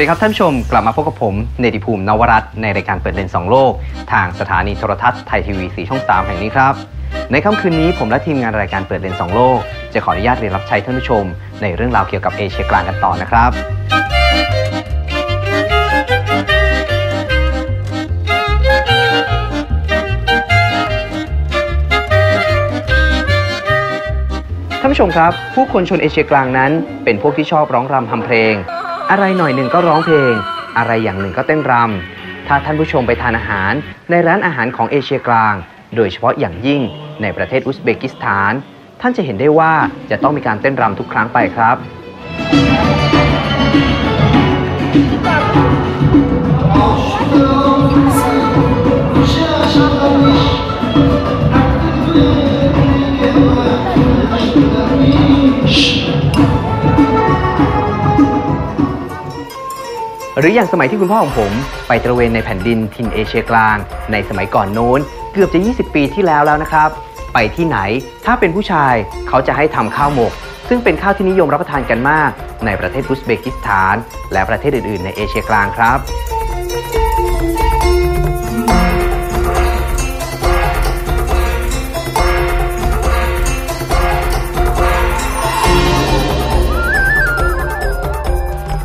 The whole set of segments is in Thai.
สวัสดีครับท่านผู้ชมกลับมาพบกับผมเนติภูมินวรัตน์ในรายการเปิดเลนสองโลก ทางสถานีโทรทัศน์ไทยทีวีสีช่อง 3 แห่งนี้ครับ ในค่ำคืนนี้ผมและทีมงานรายการเปิดเลนสองโลก จะขออนุญาตเรียนรับใช้ท่านผู้ชม ในเรื่องราวเกี่ยวกับเอเชียกลางกันต่อนะครับท่านผู้ชมครับ ผู้คนชนเอเชียกลางนั้น เป็นพวกที่ชอบร้องรำทำเพลง อะไรหน่อยหนึ่งก็ร้องเพลง อะไรอย่างหนึ่งก็เต้นรำถ้าท่านผู้ชมไปทานอาหาร ในร้านอาหารของเอเชียกลาง โดยเฉพาะอย่างยิ่งในประเทศอุซเบกิสถาน ท่านจะเห็นได้ว่าจะต้องมีการเต้นรำทุกครั้งไปครับ หรืออย่างสมัยที่คุณพ่อของผมไปตระเวนในแผ่นดินทินเอเชียกลาง ในสมัยก่อนโน้น เกือบจะ 20 ปีที่แล้วแล้วนะครับ ไปที่ไหนถ้าเป็นผู้ชายเขาจะให้ทำข้าวหมก ซึ่งเป็นข้าวที่นิยมรับประทานกันมาก ในประเทศอุซเบกิสถาน และประเทศอื่น ๆ ในเอเชียกลางครับ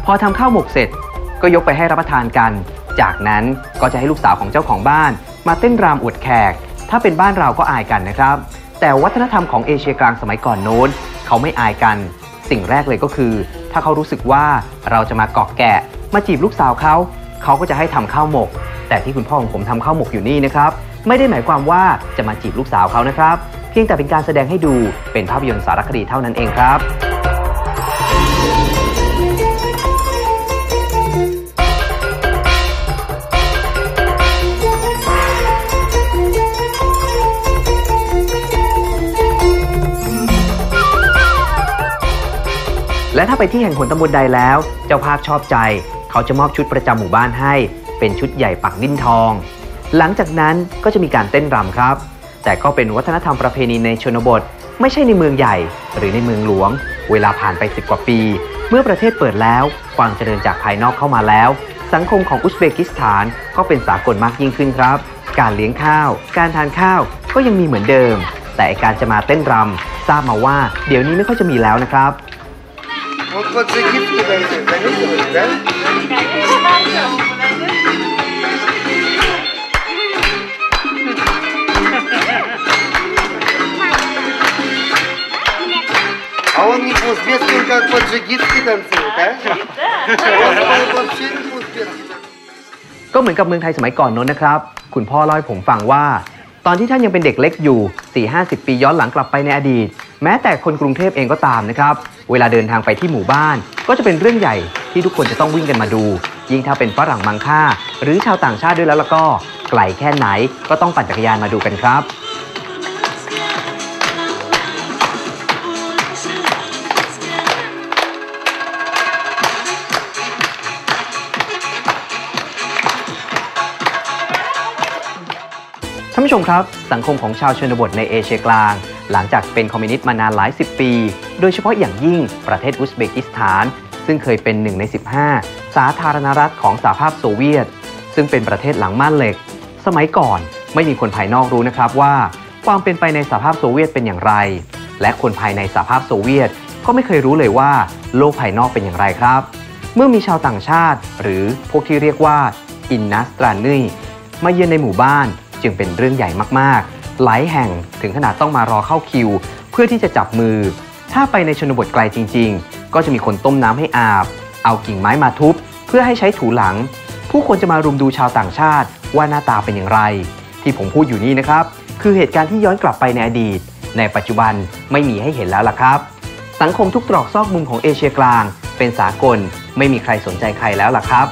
พอทำข้าวหมกเสร็จ ก็ยกไปให้รับประทานกัน จากนั้นก็จะให้ลูกสาวของเจ้าของบ้าน มาเต้นรำอวดแขก ถ้าเป็นบ้านเราก็อายกันนะครับ แต่วัฒนธรรมของเอเชียกลางสมัยก่อนโน้น เขาไม่อายกัน สิ่งแรกเลยก็คือ ถ้าเขารู้สึกว่าเราจะมาเกาะแกะ มาจีบลูกสาวเขา เขาก็จะให้ทำข้าวหมก แต่ที่คุณพ่อของผมทำข้าวหมกอยู่นี่นะครับ ไม่ได้หมายความว่าจะมาจีบลูกสาวเขานะครับ เพียงแต่เป็นการแสดงให้ดูเป็นภาพยนตร์สารคดีเท่านั้นเองครับ ถ้าไปที่แห่งหนตำบลใดแล้ว เจ้าภาพชอบใจ เขาจะมอบชุดประจำหมู่บ้านให้ เป็นชุดใหญ่ปักดิ้นทอง หลังจากนั้นก็จะมีการเต้นรำครับ แต่ก็เป็นวัฒนธรรมประเพณีในชนบท ไม่ใช่ในเมืองใหญ่ หรือในเมืองหลวง เวลาผ่านไป 10 กว่าปี เมื่อประเทศเปิดแล้ว ความเจริญจากภายนอกเข้ามาแล้ว สังคมของอุซเบกิสถานก็เป็นสากลมากยิ่งขึ้นครับ การเลี้ยงข้าว การทานข้าวก็ยังมีเหมือนเดิม แต่การจะมาเต้นรำทราบมาว่า เดี๋ยวนี้ไม่ค่อยจะมีแล้วนะครับ Вот таджикистский танцует, заметили, да? А он не по-узбекски, он как по-таджикистски танцует, а? Он вообще не по-узбекски. ก็เหมือนกับเมืองไทยสมัยก่อนโน้นนะครับ คุณพ่อเล่าให้ผมฟังว่า ตอนที่ท่านยังเป็นเด็กเล็กอยู่ 4-50 ปีย้อนหลังกลับไปในอดีต แม้แต่คนกรุงเทพเองก็ตามนะครับ เวลาเดินทางไปที่หมู่บ้าน ก็จะเป็นเรื่องใหญ่ที่ทุกคนจะต้องวิ่งกันมาดู ยิ่งถ้าเป็นฝรั่งมังค่า หรือชาวต่างชาติด้วยแล้วแล้วก็ไกลแค่ไหนก็ต้องปั่นจักรยานมาดูกันครับ ท่านผู้ชมครับ สังคมของชาวชนบทในเอเชียกลาง หลังจากเป็นคอมมิวนิสต์มานานหลายสิบปี โดยเฉพาะอย่างยิ่งประเทศอุซเบกิสถาน ซึ่งเคยเป็นหนึ่งใน 15 สาธารณรัฐของสหภาพโซเวียต ซึ่งเป็นประเทศหลังม่านเหล็ก สมัยก่อนไม่มีคนภายนอกรู้นะครับว่า ความเป็นไปในสหภาพโซเวียตเป็นอย่างไร และคนภายในสหภาพโซเวียต ก็ไม่เคยรู้เลยว่า โลกภายนอกเป็นอย่างไรครับ เมื่อมีชาวต่างชาติ หรือพวกที่เรียกว่าอินนัสตรานีมาเยือนในหมู่บ้านจึงเป็นเรื่องใหญ่มากๆ หลายแห่งถึงขนาดต้องมารอเข้าคิว เพื่อที่จะจับมือ ถ้าไปในชนบทไกลจริง ๆ ก็จะมีคนต้มน้ำให้อาบ เอากิ่งไม้มาทุบ เพื่อให้ใช้ถูหลัง ผู้คนจะมารุมดูชาวต่างชาติว่าหน้าตาเป็นอย่างไร ที่ผมพูดอยู่นี่นะครับ คือเหตุการณ์ที่ย้อนกลับไปในอดีต ในปัจจุบันไม่มีให้เห็นแล้วล่ะครับ สังคมทุกตรอกซอกมุมของเอเชียกลาง เป็นสากลไม่มีใครสนใจใครแล้วล่ะครับ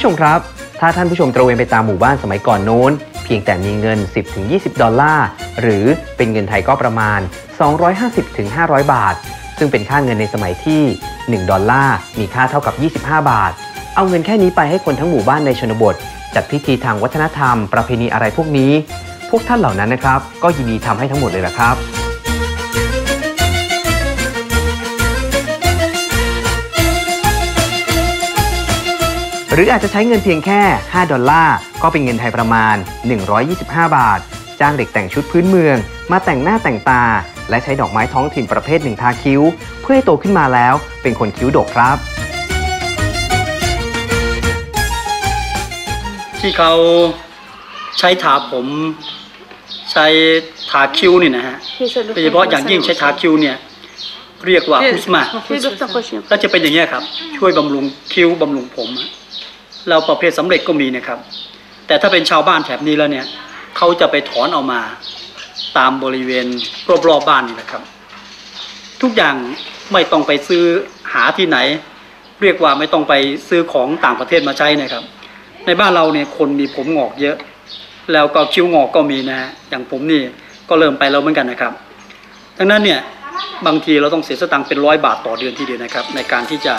ผู้ชมครับ ถ้าท่านผู้ชมตระเวนไปตามหมู่บ้านสมัยก่อนโน้นผีพียงแต่มีเงิน 10-20 ดอลลาร์ หรือเป็นเงินไทยก็ประมาณ 250-500 บาท ซึ่งเป็นค่าเงินในสมัยที่ 1 ดอลลาร์ มีค่าเท่ากับ 25 บาท เอาเงินแค่นี้ไปให้คนทั้งหมู่บ้านในชนบท จัดพิธีทางวัฒนธรรม ประเพณีอะไรพวกนี้ พวกท่านเหล่านั้นนะครับ ก็ยินดีทำให้ทั้งหมดเลยละครับ หรืออาจจะใช้เงินเพียงแค่ 5 ดอลลาร์ ก็เป็นเงินไทยประมาณ 125 บาท จ้างเด็กแต่งชุดพื้นเมือง มาแต่งหน้าแต่งตา และใช้ดอกไม้ท้องถิ่นประเภทหนึ่งทาคิ้ว เพื่อให้โตขึ้นมาแล้วเป็นคนคิ้วดกครับ ที่เขาใช้ทาผม ใช้ทาคิ้วนี่นะฮะโดยเฉพาะอย่างยิ่งใช้ทาคิ้วเนี่ยเรียกว่าอุสมาก็จะเป็นอย่างนี้ยครับ ช่วยบำรุงคิ้วบำรุงผมอะ เราประเภทสำเร็จก็มีนะครับ แต่ถ้าเป็นชาวบ้านแถบนี้แล้วเนี่ยเขาจะไปถอนออกมาตามบริเวณรอบๆบบ้านนี่แหละครับ ทุกอย่างไม่ต้องไปซื้อหาที่ไหน เรียกว่าไม่ต้องไปซื้อของต่างประเทศมาใช้นะครับ ในบ้านเราเนี่ยคนมีผมงอกเยอะ แล้วก็คิ้วงอกก็มีนะอย่างผมนี่ก็เริ่มไปแล้วเหมือนกันนะครับ ดังนั้นเนี่ยบางทีเราต้องเสียสตังค์เป็นร้อยบาทต่อเดือนทีเดียวนะครับ ในการที่จะ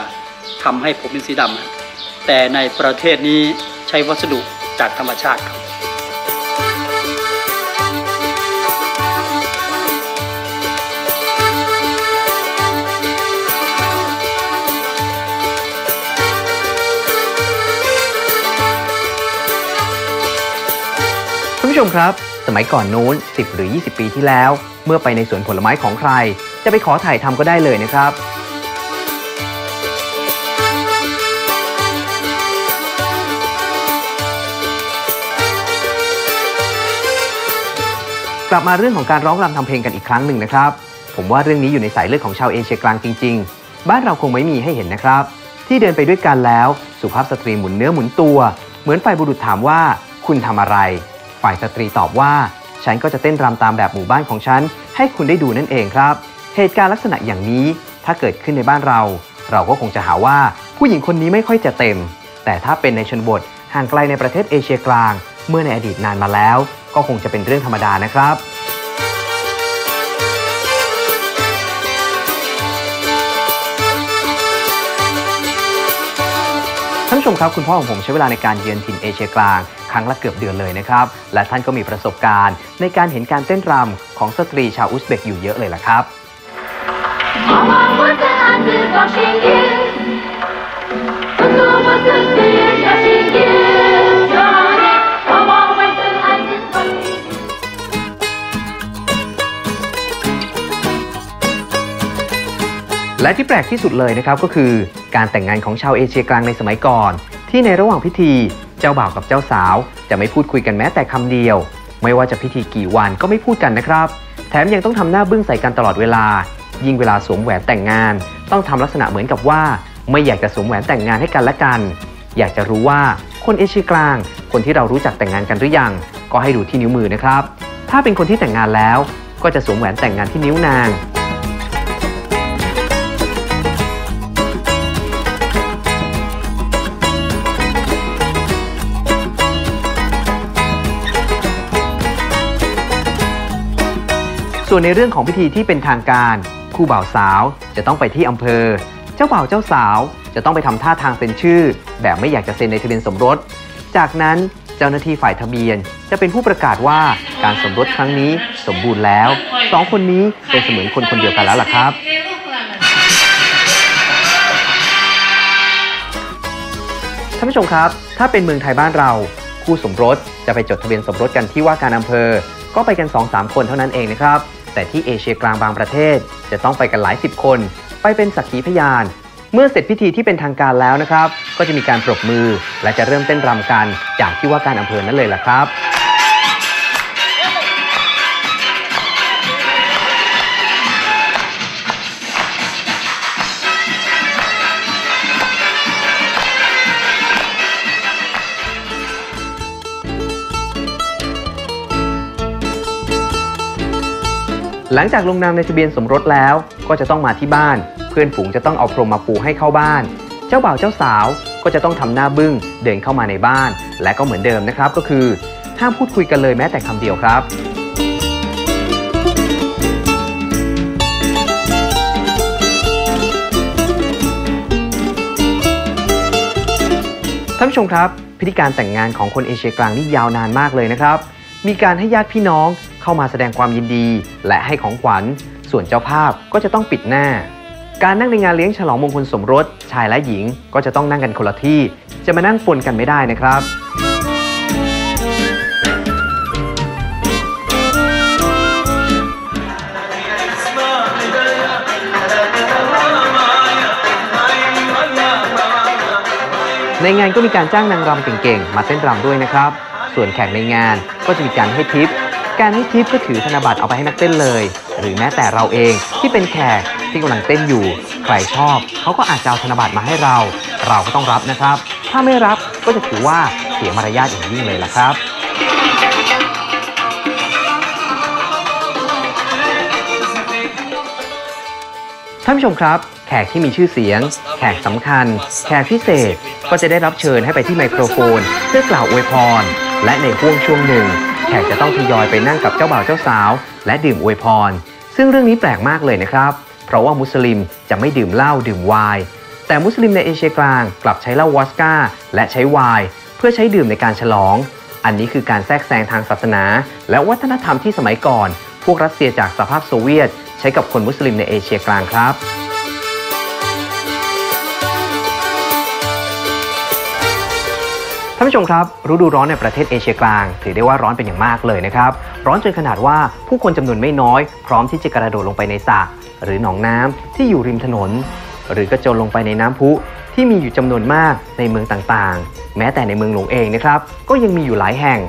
ทำให้ผมเป็นสีดำนะ แต่ในประเทศนี้ใช้วัสดุจากธรรมชาติครับท่านผู้ชมครับ สมัยก่อนนู้น 10 หรือ 20 ปีที่แล้ว เมื่อไปในสวนผลไม้ของใคร จะไปขอถ่ายทำก็ได้เลยนะครับ กลับมาเรื่องของการร้องรำทำเพลงกันอีกครั้งหนึ่งนะครับ ผมว่าเรื่องนี้อยู่ในสายเลือดของชาวเอเชียกลางจริง ๆ บ้านเราคงไม่มีให้เห็นนะครับ ที่เดินไปด้วยกันแล้ว สุภาพสตรีหมุนเนื้อหมุนตัว เหมือนฝ่ายบุรุษถามว่า คุณทำอะไร ฝ่ายสตรีตอบว่า ฉันก็จะเต้นรำตามแบบหมู่บ้านของฉัน ให้คุณได้ดูนั่นเองครับ เหตุการณ์ลักษณะอย่างนี้ ถ้าเกิดขึ้นในบ้านเรา เราก็คงจะหาว่าผู้หญิงคนนี้ไม่ค่อยจะเต็ม แต่ถ้าเป็นในชนบทห่างไกลในประเทศเอเชียกลาง เมื่อในอดีตนานมาแล้ว ก็คงจะเป็นเรื่องธรรมดานะครับท่านผู้ชมครับคุณพ่อของผมใช้เวลาในการเยือนถิ่นเอเชียกลางครั้งละเกือบเดือนเลยนะครับ และท่านก็มีประสบการณ์ ในการเห็นการเต้นรำของสตรีชาวอุซเบกอยู่เยอะเลยล่ะครับ และที่แปลกที่สุดเลยนะครับก็คือการแต่งงานของชาวเอเชียกลางในสมัยก่อน ที่ในระหว่างพิธีเจ้าบ่าวกับเจ้าสาว จะไม่พูดคุยกันแม้แต่คำเดียว ไม่ว่าจะพิธีกี่วันก็ไม่พูดกันนะครับ แถมยังต้องทำหน้าบึ้งใส่กันตลอดเวลา ยิ่งเวลาสวมแหวนแต่งงาน ต้องทำลักษณะเหมือนกับว่า ไม่อยากจะสวมแหวนแต่งงานให้กันและกัน อยากจะรู้ว่าคนเอเชียกลาง คนที่เรารู้จักแต่งงานกันหรือยัง ก็ให้ดูที่นิ้วมือนะครับ ถ้าเป็นคนที่แต่งงานแล้ว ก็จะสวมแหวนแต่งงานที่นิ้วนาง ส่วนในเรื่องของพิธีที่เป็นทางการ คู่บ่าวสาวจะต้องไปที่อำเภอ เจ้าบ่าวเจ้าสาวจะต้องไปทำท่าทางเซ็นชื่อ แบบไม่อยากจะเซ็นในทะเบียนสมรส จากนั้นเจ้าหน้าที่ฝ่ายทะเบียน จะเป็นผู้ประกาศว่าการสมรสครั้งนี้สมบูรณ์แล้วสองคนนี้เป็นเสมือนคนคนเดียวกันแล้วล่ะครับ ท่านผู้ชมครับ ถ้าเป็นเมืองไทยบ้านเรา คู่สมรสจะไปจดทะเบียนสมรสกันที่ว่าการอำเภอ ก็ไปกัน 2-3 คนเท่านั้นเองนะครับ แต่ที่เอเชียกลางบางประเทศ จะต้องไปกันหลายสิบคน ไปเป็นสักขีพยาน เมื่อเสร็จพิธีที่เป็นทางการแล้วนะครับ ก็จะมีการปรบมือ และจะเริ่มเต้นรำกันจากที่ว่าการอำเภอนั่นเลยล่ะครับ หลังจากลงนามในทะเบียนสมรสแล้ว ก็จะต้องมาที่บ้าน เพื่อนฝูงจะต้องเอาพรมมาปูให้เข้าบ้าน เจ้าบ่าวเจ้าสาวก็จะต้องทำหน้าบึ้งเดินเข้ามาในบ้าน และก็เหมือนเดิมนะครับก็คือห้ามพูดคุยกันเลยแม้แต่คำเดียวครับท่านผู้ชมครับ พิธีการแต่งงานของคนเอเชียกลางนี่ยาวนานมากเลยนะครับ มีการให้ญาติพี่น้อง เข้ามาแสดงความยินดี และให้ของขวัญ ส่วนเจ้าภาพก็จะต้องปิดหน้า การนั่งในงานเลี้ยงฉลองมงคลสมรส ชายและหญิงก็จะต้องนั่งกันคนละที่ จะมานั่งปนกันไม่ได้นะครับในงานก็มีการจ้างนางรำเก่งๆ มาเต้นรำด้วยนะครับ ส่วนแขกในงานก็จะมีการให้ทิป การให้ทิปก็ถือธนบัตรเอาไปให้นักเต้นเลย หรือแม้แต่เราเองที่เป็นแขกที่กำลังเต้นอยู่ ใครชอบเขาก็อาจจะเอาธนบัตรมาให้เรา เราก็ต้องรับนะครับ ถ้าไม่รับก็จะถือว่าเสียมารยาทอย่างยิ่งเลยล่ะครับท่านผู้ชมครับ แขกที่มีชื่อเสียง แขกสำคัญ แขกพิเศษก็จะได้รับเชิญให้ไปที่ไมโครโฟน เพื่อกล่าวอวยพร และในห่วงช่วงหนึ่ง ขกจะต้องทยอยไปนั่งกับเจ้าบ่าวเจ้าสาว และดื่มอวยพร ซึ่งเรื่องนี้แปลกมากเลยนะครับ เพราะว่ามุสลิมจะไม่ดื่มเหล้าดื่มไวน์แต่มุสลิมในเอเชียกลางกลับใช้เหล้าวอสก้า และใช้ไวน์เพื่อใช้ดื่มในการฉลอง อันนี้คือการแทรกแซงทางศาสนา และวัฒนธรรมที่สมัยก่อน พวกรัสเซียจากสหภาพโซเวียต ใช้กับคนมุสลิมในเอเชียกลางครับานผู้ชมครับฤดูร้อนในประเทศเอเชียกลาง ถือได้ว่าร้อนเป็นอย่างมากเลยนะครับ ร้อนจนขนาดว่าผู้คนจำนวนไม่น้อย พร้อมที่จะกระโดดลงไปในสระหรือหนองน้ำที่อยู่ริมถนน หรือกระโจนลงไปในน้ำพุที่มีอยู่จำนวนมากในเมืองต่างๆ แม้แต่ในเมืองหลวงเองนะครับ ก็ยังมีอยู่หลายแห่ง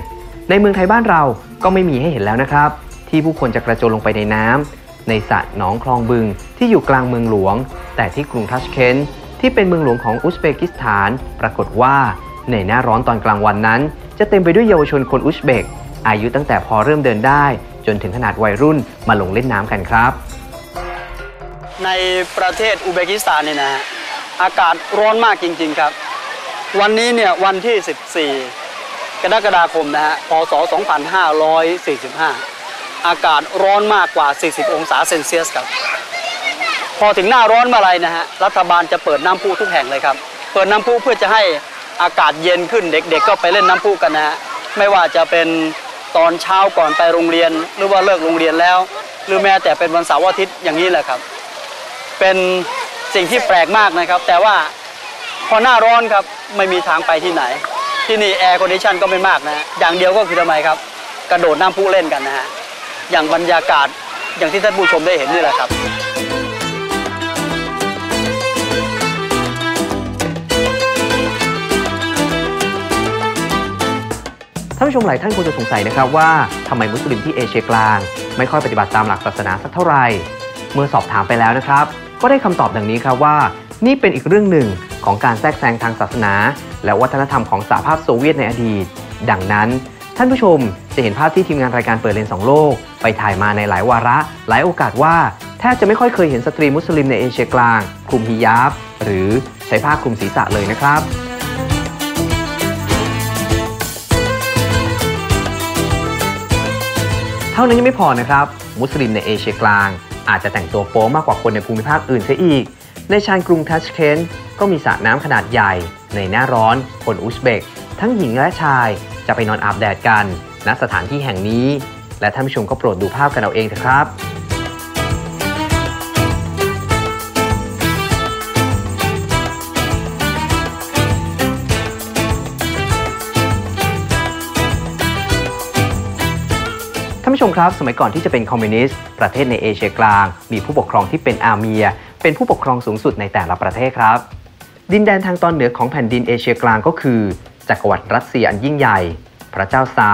ในเมืองไทยบ้านเราก็ไม่มีให้เห็นแล้วนะครับ ที่ผู้คนจะกระโจนลงไปในน้ำในสระหนองคลองบึง ที่อยู่กลางเมืองหลวง แต่ที่กรุงทัชเคนที่เป็นเมืองหลวงของอุซเบกิสถาน ปรากฏว่า ในหน้าร้อนตอนกลางวันนั้น จะเต็มไปด้วยเยาวชนคนอุซเบก อายุตั้งแต่พอเริ่มเดินได้ จนถึงขนาดวัยรุ่นมาลงเล่นน้ำกันครับ ในประเทศอุซเบกิสถานเนี่ยนะฮะอากาศร้อนมากจริง ๆครับ วันนี้เนี่ยวันที่ 14 กรกฎาคมนะฮะพศ 2545 อากาศร้อนมากกว่า 40 องศาเซนเซียสครับ พอถึงหน้าร้อนเมื่อไหรนะฮะรัฐบาลจะเปิดน้ำพุทุกแห่งเลยครับ เปิดน้ำพุเพื่อจะให้ อากาศเย็นขึ้นเด็กๆ ก็ไปเล่นน้ำพุกันนะฮะไม่ว่าจะเป็นตอนเช้าก่อนไปโรงเรียน หรือว่าเลิกโรงเรียนแล้ว หรือแม้แต่เป็นวันเสาร์อาทิตย์อย่างนี้แหละครับ เป็นสิ่งที่แปลกมากนะครับ แต่ว่าพอหน้าร้อนครับไม่มีทางไปที่ไหน ที่นี่แอร์คอนดิชันก็ไม่มากนะฮะอย่างเดียวก็คือทำไมครับ กระโดดน้ำพุเล่นกันนะฮะอย่างบรรยากาศอย่างที่ท่านผู้ชมได้เห็นนี่แหละครับานผู้ชมหลายท่านคงจะสงสัยนะครับว่าทำไมมุสลิมที่เอเชียกลาง ไม่ค่อยปฏิบัติตามหลักศาสนาสักเท่าไหร่ เมื่อสอบถามไปแล้วนะครับ ก็ได้คำตอบดังนี้ครับว่า นี่เป็นอีกเรื่องหนึ่งของการแทรกแซงทางศาสนา และวัฒนธรรมของสหภาพโซเวียตในอดีต ดังนั้น ท่านผู้ชมจะเห็นภาพที่ทีมงานรายการเปิดเลนสองโลก ไปถ่ายมาในหลายวาระ หลายโอกาสว่าแทบจะไม่ค่อยเคยเห็นสตรีมุสลิมในเอเชียกลางคลุมฮิญาบหรือใช้ผ้าคลุมศีรษะเลยนะครับ เท่านั้นยังไม่พอนะครับ มุสลิมในเอเชียกลาง อาจจะแต่งตัวโป๊มากกว่าคนในภูมิภาคอื่นเสียอีก ในชานกรุงทัชเคนก็มีสระน้ำขนาดใหญ่ ในหน้าร้อน คนอุซเบก ทั้งหญิงและชายจะไปนอนอาบแดดกันณสถานที่แห่งนี้ และท่านผู้ชมก็โปรดดูภาพกันเอาเองเถอะครับ ชมครับ สมัยก่อนที่จะเป็นคอมมิวนิสต์ประเทศในเอเชียกลาง มีผู้ปกครองที่เป็นอาเมีย เป็นผู้ปกครองสูงสุดในแต่ละประเทศครับ ดินแดนทางตอนเหนือของแผ่นดินเอเชียกลางก็คือ จักรวรรดิรัสเซียอันยิ่งใหญ่ พระเจ้าซา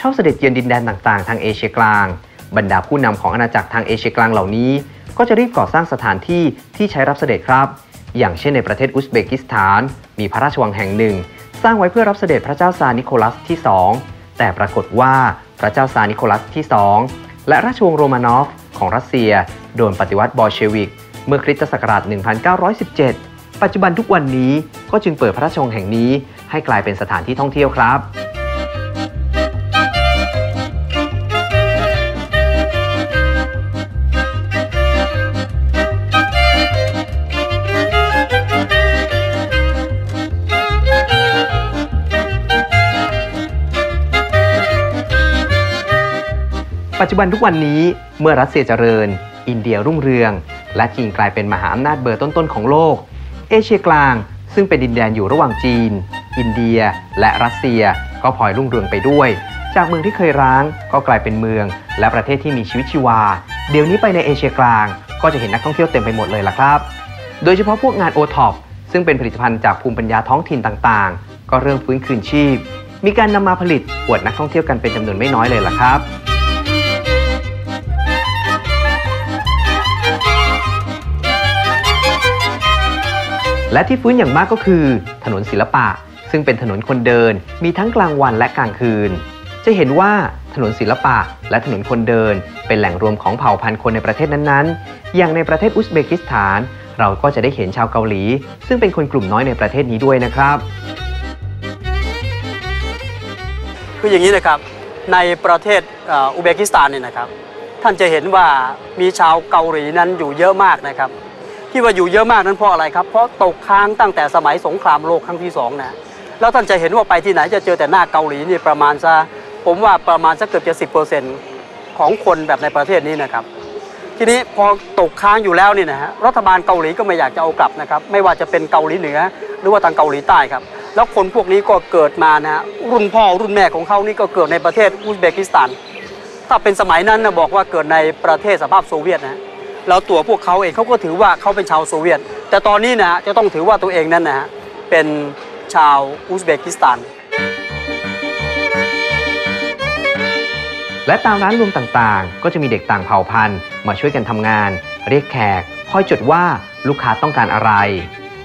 ชอบเสด็จเยือนดินแดนต่างๆ ทางเอเชียกลาง บรรดาผู้นำของอาณาจักรทางเอเชียกลางเหล่านี้ ก็จะรีบก่อสร้างสถานที่ที่ใช้รับเสด็จครับ อย่างเช่นในประเทศอุซเบกิสถาน มีพระราชวังแห่งหนึ่ง สร้างไว้เพื่อรับเสด็จพระเจ้าซานิโคลัสที่ 2 แต่ปรากฏว่า พระเจ้าซานิโคลัสที่ 2 และราชวงศ์โรมานอฟของรัสเซีย โดนปฏิวัติบอลเชวิก เมื่อคริสตศักราช 1917 ปัจจุบันทุกวันนี้ก็จึงเปิดพระราชวังแห่งนี้ให้กลายเป็นสถานที่ท่องเที่ยวครับ ปัจจุบันทุกวันนี้เมื่อรัสเซียเจริญ อินเดียรุ่งเรือง และจีนกลายเป็นมหาอำนาจเบอร์ต้นๆของโลก เอเชียกลาง ซึ่งเป็นดินแดนอยู่ระหว่างจีน อินเดีย และรัสเซียก็พลอยรุ่งเรืองไปด้วย จากเมืองที่เคยร้างก็กลายเป็นเมือง และประเทศที่มีชีวิตชีวา เดี๋ยวนี้ไปในเอเชียกลาง ก็จะเห็นนักท่องเที่ยวเต็มไปหมดเลยล่ะครับ โดยเฉพาะพวกงานโอท็อปซึ่งเป็นผลิตภัณฑ์จากภูมิปัญญาท้องถิ่นต่างๆ ก็เริ่มฟื้นคืนชีพ มีการนำมาผลิตอวดนักท่องเที่ยวกันเป็นจำนวนไม่น้อยเลยล่ะครับ และที่ฟื้นอย่างมากก็คือ ถนนศิลปะ ซึ่งเป็นถนนคนเดิน มีทั้งกลางวันและกลางคืน จะเห็นว่าถนนศิลปะ และถนนคนเดิน เป็นแหล่งรวมของเผ่าพันธุ์คนในประเทศนั้นๆ อย่างในประเทศอุซเบกิสถาน เราก็จะได้เห็นชาวเกาหลี ซึ่งเป็นคนกลุ่มน้อยในประเทศนี้ด้วยนะครับ คืออย่างนี้นะครับในประเทศอุซเบกิสถานเนี่ยนะครับ ท่านจะเห็นว่ามีชาวเกาหลีนั้นอยู่เยอะมากนะครับ ที่ว่าอยู่เยอะมากนั้นเพราะอะไรครับ เพราะตกค้างตั้งแต่สมัยสงครามโลกครั้งที่สองนะแล้วท่านจะเห็นว่าไปที่ไหนจะเจอแต่หน้าเกาหลีนี่ประมาณซะผมว่าประมาณสักเกือบจะสิบเปอร์เซ็นต์ของคนแบบในประเทศนี้นะครับ ทีนี้พอตกค้างอยู่แล้วนี่นะฮะรัฐบาลเกาหลีก็ไม่อยากจะเอากลับนะครับ ไม่ว่าจะเป็นเกาหลีเหนือ หรือว่าทางเกาหลีใต้ครับ แล้วคนพวกนี้ก็เกิดมานะฮะรุ่นพ่อรุ่นแม่ของเขานี่ก็เกิดในประเทศอุซเบกิสถาน ถ้าเป็นสมัยนั้นนะบอกว่าเกิดในประเทศสภาพโซเวียตนะ แล้วตัวพวกเขาเองเขาก็ถือว่าเขาเป็นชาวโซเวียต แต่ตอนนี้นะจะต้องถือว่าตัวเองนั้นนะฮะเป็นชาวอุซเบกิสถาน และตามร้านรวมต่างๆ ก็จะมีเด็กต่างเผ่าพันธุ์ มาช่วยกันทำงาน เรียกแขกคอยจดว่าลูกค้าต้องการอะไร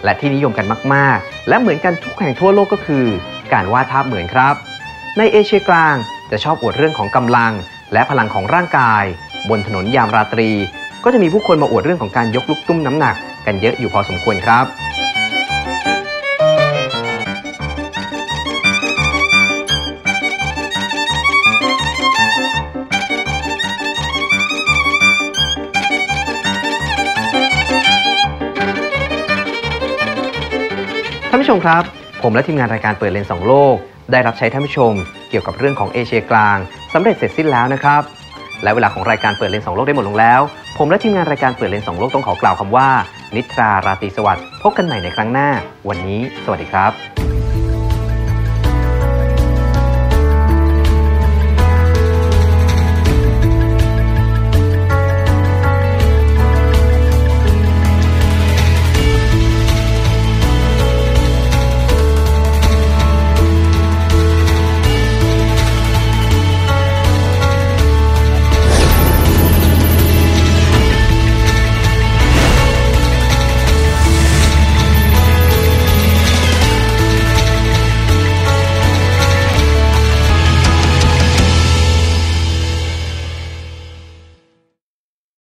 และที่นิยมกันมากๆ และเหมือนกันทุกแห่งทั่วโลกก็คือ การวาดภาพเหมือนครับ ในเอเชียกลางจะชอบอวดเรื่องของกำลัง และพลังของร่างกาย บนถนนยามราตรี ก็จะมีผู้คนมาอวดเรื่องของการยกลูกตุ้มน้ำหนัก กันเยอะอยู่พอสมควรครับท่านผู้ชมครับ ผมและทีมงานรายการเปิดเลนส์สองโลก ได้รับใช้ท่านผู้ชม เกี่ยวกับเรื่องของเอเชียกลางสำเร็จเสร็จสิ้นแล้วนะครับ และเวลาของรายการเปิดเลนส์สองโลกได้หมดลงแล้ว ผมและทีมงานรายการเปิดเลนสองโลกต้องขอกล่าวคำว่า นิทราราตรีสวัสดิ์พบกันใหม่ในครั้งหน้า วันนี้ สวัสดีครับ